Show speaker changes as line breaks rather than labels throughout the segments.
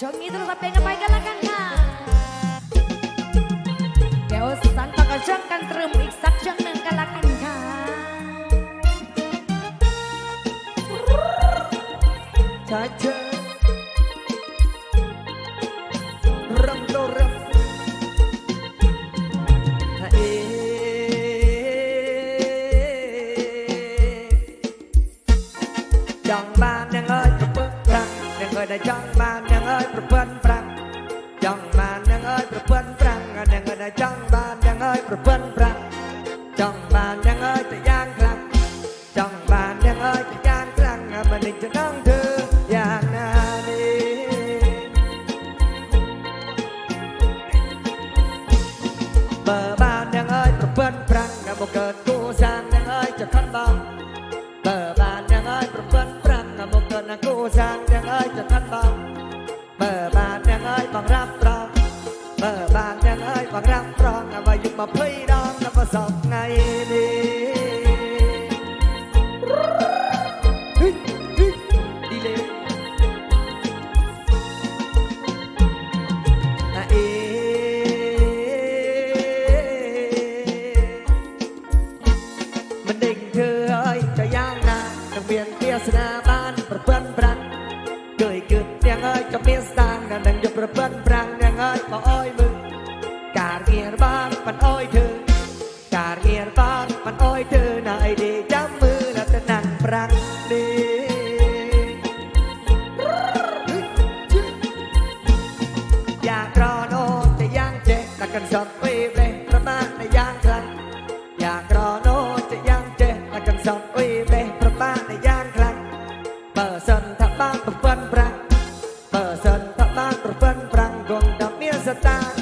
ช่วงนี้เราจะเป็นกันไปกันละกันค่ะ เดี๋ยวสันต่อกับช่วงกันตรึมอีกสักช่วงหนึ่งกันละกันค่ะ
ชัดเจเรำโตรำจังบ้านยังเอ้ยกระเบื้องจังยังเอ้ยได้จัง จังบานยังไอ้ประเพิ่นประจัง Person tak bang perempuan perang Person tak bang perempuan perang Gong dam mil setan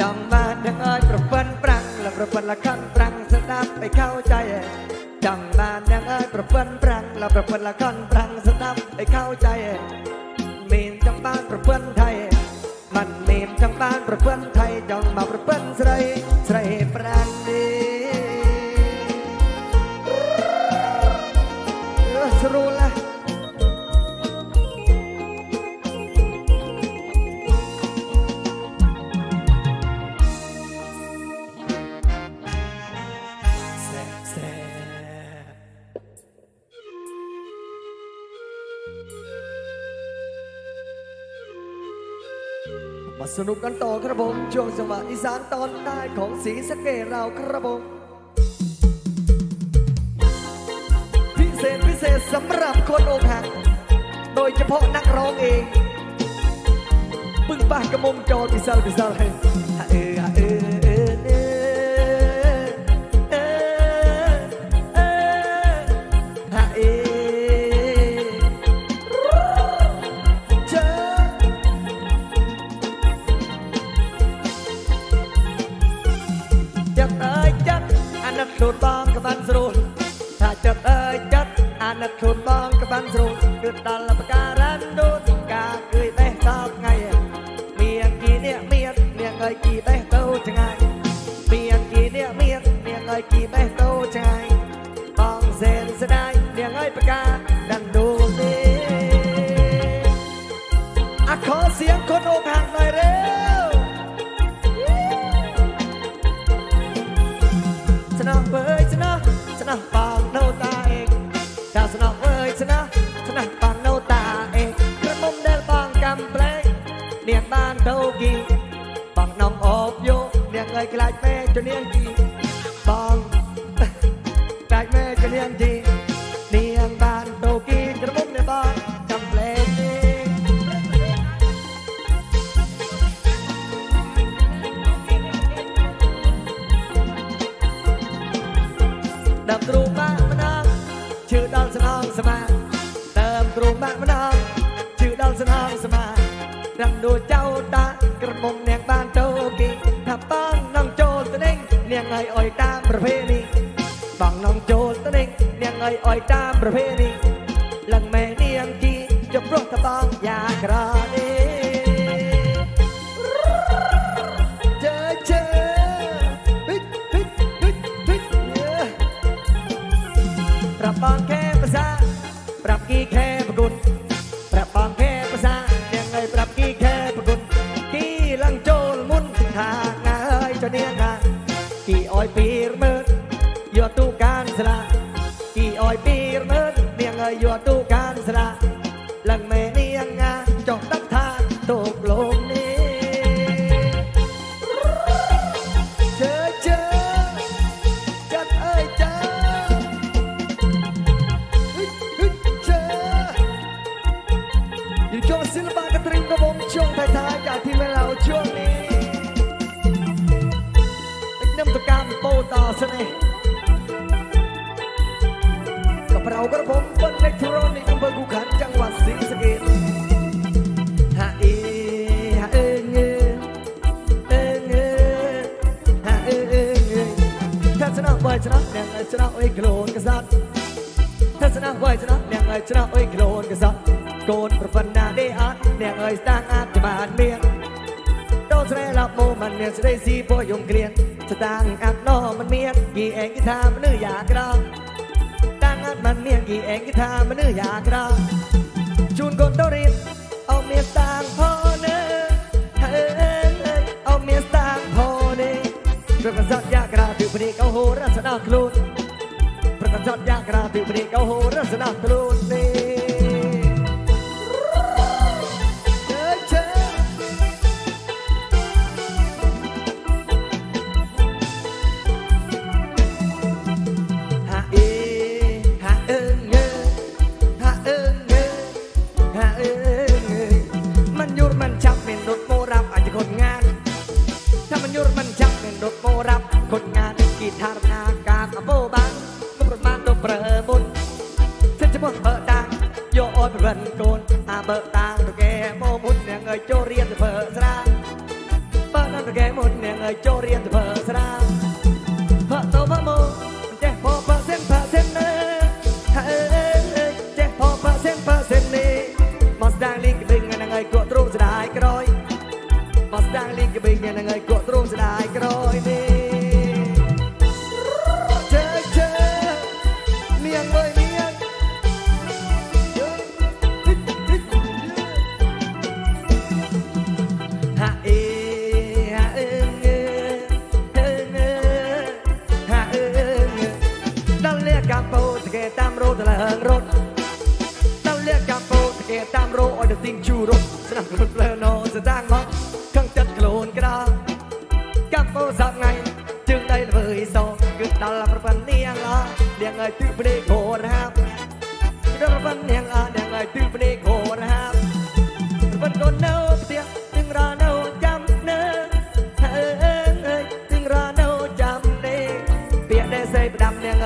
จำมานดังเอ้ยประพันปรังลำประพันละครปรังสนับไปเข้าใจจำมานดังเอ้ยประพันปรังลำประพันละครปรังสนับไปเข้าใจมีนจังบ้านประพันไทย มันมีนจังบ้านประพันไทยจังมาประพันใส่ใส่ปรังดีสรุล มาสนุกกันต่อครับผมช่วงจังหวะอีสานตอนใต้ของสีสะเกดเราครับผมพิเศษพิเศษสำหรับคนอกหัก โดยเฉพาะนักร้องเอง ปึ้งป้ากระมงจอพิซซ่าพิซซ่าเลย ខ្លួនបងក្បានស្រួលថាចិត្តអើយចិត្តអាណិតខ្លួនបងក្បានស្រួលគឺដល់ like like me to me ឲ្យឲ្យតាមប្រភេទនេះបងនងចូលទៅនេះនាងឲ្យឲ្យតាមប្រភេទនេះ ស្ដាត់បានមានដោស្រែឡាប់មកមិនមានស្ដីស៊ីពោយំគ្រៀនស្ដាងអាត់ណោមិនមានគីអេងគេថាមនុស្សយ៉ាក្រតាំងអាត់មិនមានគីអេងគេថាមនុស្សយ៉ាក្រជូនកូនទៅរៀនអោមានតាំងផងនៅអោមានតាំងផងនេះប្រកបសតយ៉ាក្រពីព្រីកោហូរស្ដាខ្លួនប្រកបសតយ៉ាក្រពីព្រីកោហូរស្ដាខ្លួននេះ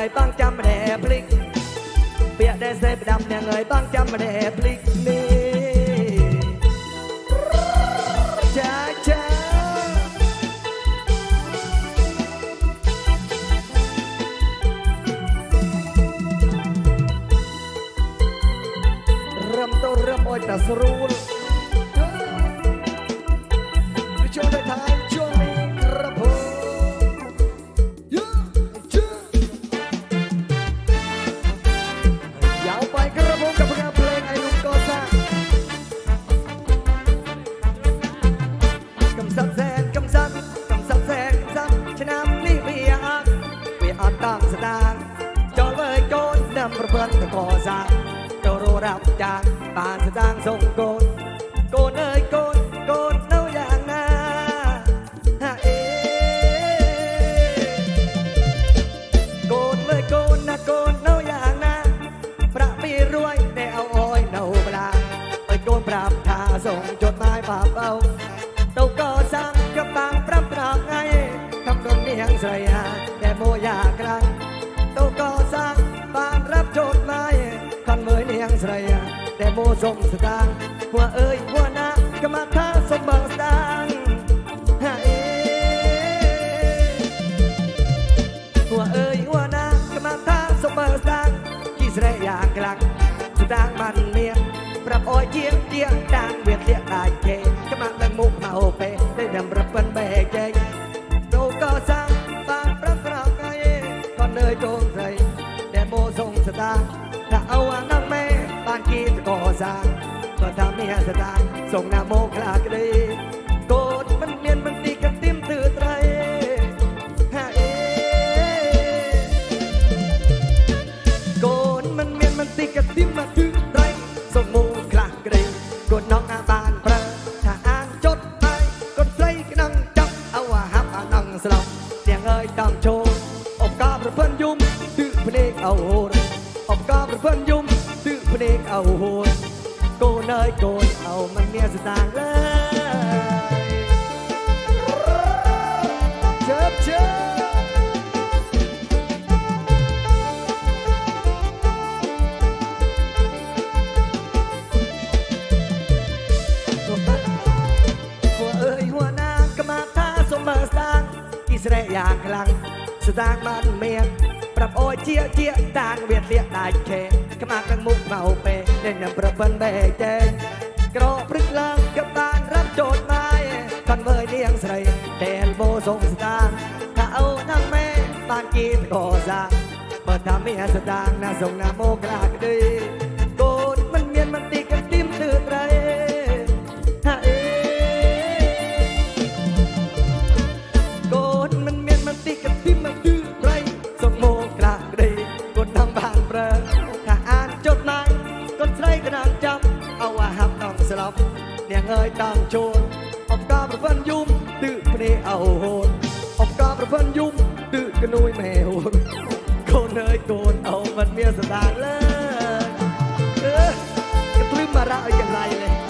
người băng trăm đẹp lịch bịa đe dép đầm nhà người băng trăm đẹp lịch đi តែមួយយ៉ាក្រាំងទៅកសាងបានរាប់ចតណាយខនមើលនាងស្រីតែមួយសុំស្ដាងព្រោះអើយព្រោះណាកម្មថាសុំបងស្ដាងហើយព្រោះអើយព្រោះណាកម្មថាសុំបងស្ដាងជីស្រីយ៉ាក្រាំងស្ដាងបាននាងប្រាប់អោយជាងជាងតាំងវាធ្លាក់ដាច់ สาก็ทำให้สตางค์ส่งนาโมคลากรี สรอยากลังสตางค์มันเมียปรับโอยเจียเจียต่างเวียดเลียได้เคขมากังมุกเมาเปเด่นนำประเบินเบเจงกรอพรึกลังกับตานรับโจทย์ม้คอนเวยเลียงใส่เอบกาประเพิ่นยุ่มตื้อกระนุยแมวโกนเอ้ยโกนเอามันเมียสตางเลยเออกระพริมมาระอาอย่างไรเ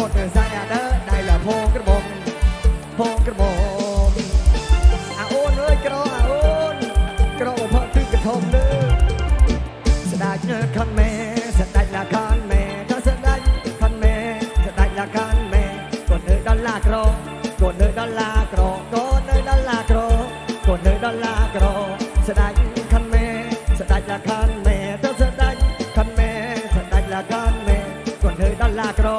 ลังจับอาโมดเดินใจเด้อได้ละโพงกระบมโพงกระบมอาโอนเอ้ยกรอกอาโอนกรอกเพราะถึงกระทมเด้อสดายเนื้อคันแม่สดายละคันแม่ถ้าสดายคันแม่สดายละคันแม่กดเอ้ยดอลลาร์กรอกกดเอ้ยดอลลาร์กรอกกดเอ้ยดอลลาร์กรอกกดเอ้ยดอลลาร์กรอกสดายคันแม่สดายละคันแม่ถ้าสดายคันแม่สดายละคันแม่ก่อนเธอดอลลาร์กรอ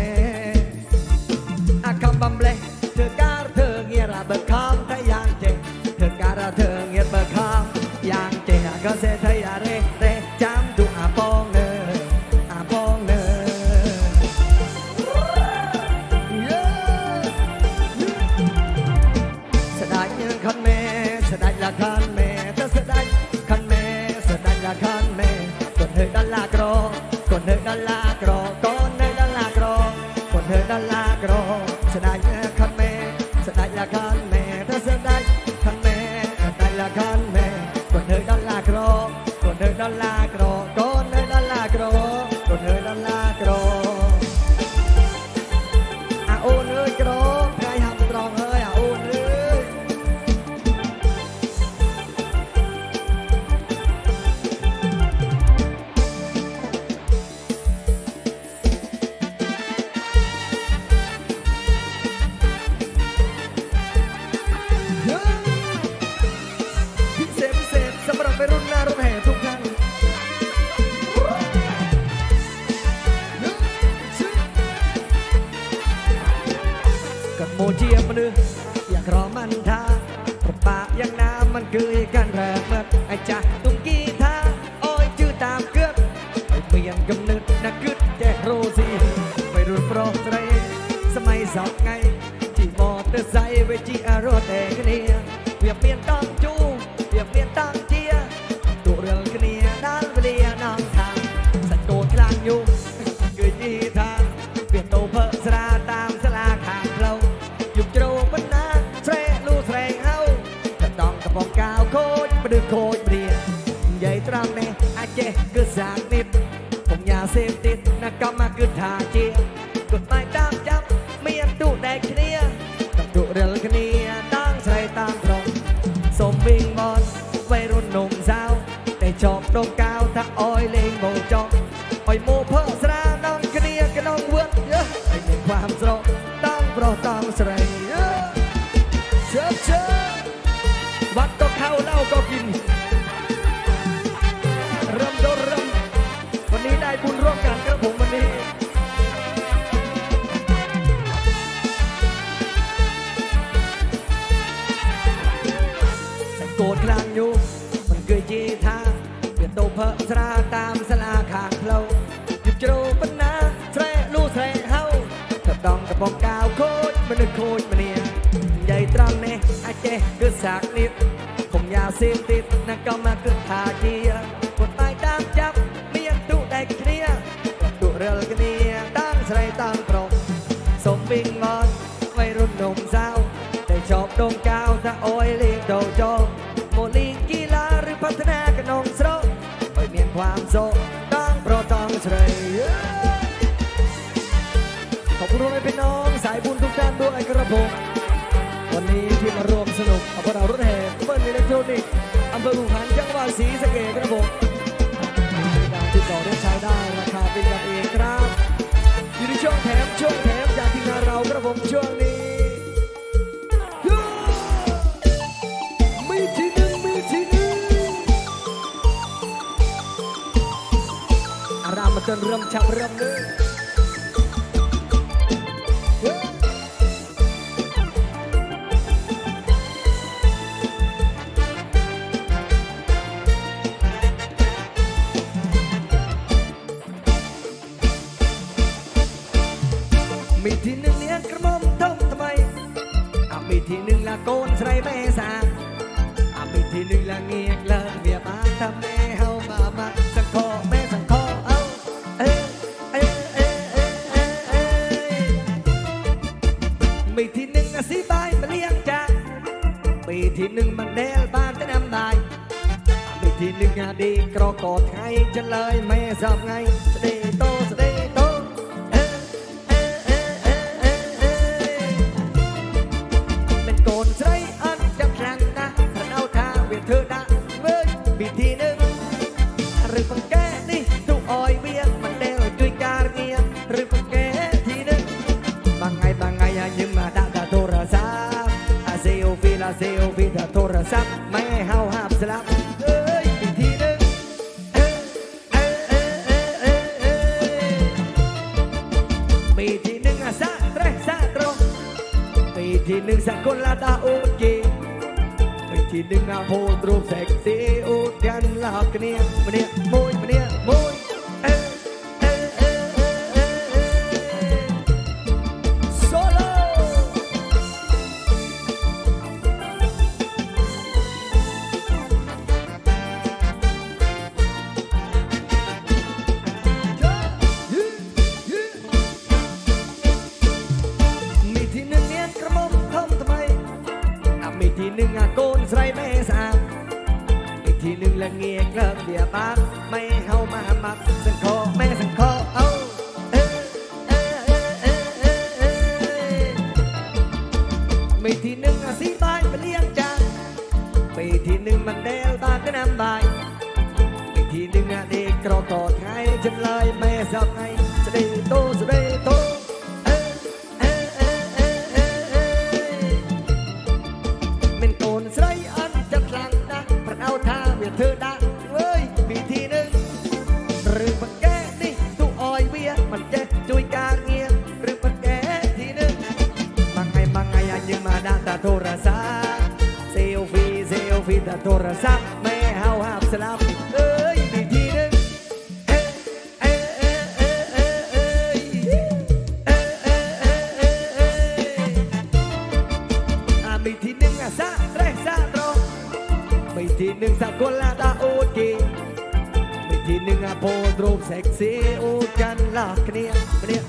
เ di aro สพติดนั่นก็มาขึ้นท่าเกียร์กฎหมายตามจับเมียงตุได้เคลียร์ตูเรือลกเนียตั้งใส่ตั้งปรกสมบิงมอนไม่รุ่นหนุ่มสาวได้ชอบดงกาวถ้าโอยเลี้ยงโดโจโมลิงกีฬาหรือพัฒนากระนองสโลไปเมียนความโศกต้งโปรต้องเฉยขอบคุณด้วยพี่น้องสายบุญทุกท่านด้วยกระผมวันนี้ที่มาร่วมสนุกกับพวเรารุ่นแห่ ทรอนิกอำเภอขุหันธ์จังหวัดศรีสะเกษครับผมการติดต่อได้ใช้ได้ราคาเป็นกันเองครับอยู่ในช่วงแถมช่วงแถมจากทีมงานเราครับผมช่วงนี้มีทีหนึ่งมีทีหนึ่งอารมาจนเริ่มชักเริ่มเลย trên lời mẹ dọc ngay. Đi tô đi tô. Ê, ê, ê, ê, ê, ê. mình còn dây ăn đập rằng ta thân áo tha biệt thơ đã với bị thi nữa rồi còn kê đi tụ oi biết mình đeo chui ca nghe rồi còn kê thi nữa bằng ngày bằng ngày à, nhưng mà đã đã thô ra sao à, Zeo vi là Zeo vi đã thô ra sao mấy ngày hao hạp sẽ lắm ជីនឹងអាហូនរូបសេកស៊ីអូទាំងឡាគ្នាម្នាក់មួយម្នាក់មួយ ពេលទីនឹងអាស៊ីបាយពលៀងចានពេលទីនឹងមិនដែលបានក្ណាំបាយពេលទីនឹងអាដេកក្រកថ្ងៃចម្លើយមេសប្ងៃ รศัพท์แม่เฮาหาบสลับเอ้ยมีกทีนึงเอ้ยเอ้ยเอ้ยเอ้ยเอ้ยเอ้ยเอ้ยเอ้ยเอ้ยเอ้ยเอ้ยอะมีทีนึงอะซะแรกซะตรงมีกทีนึงสากลลาดาโอเกมีกทีนึงอะโพสต์รูปเซ็กซี่โอูดกันลอกเนี่ยเนี่ย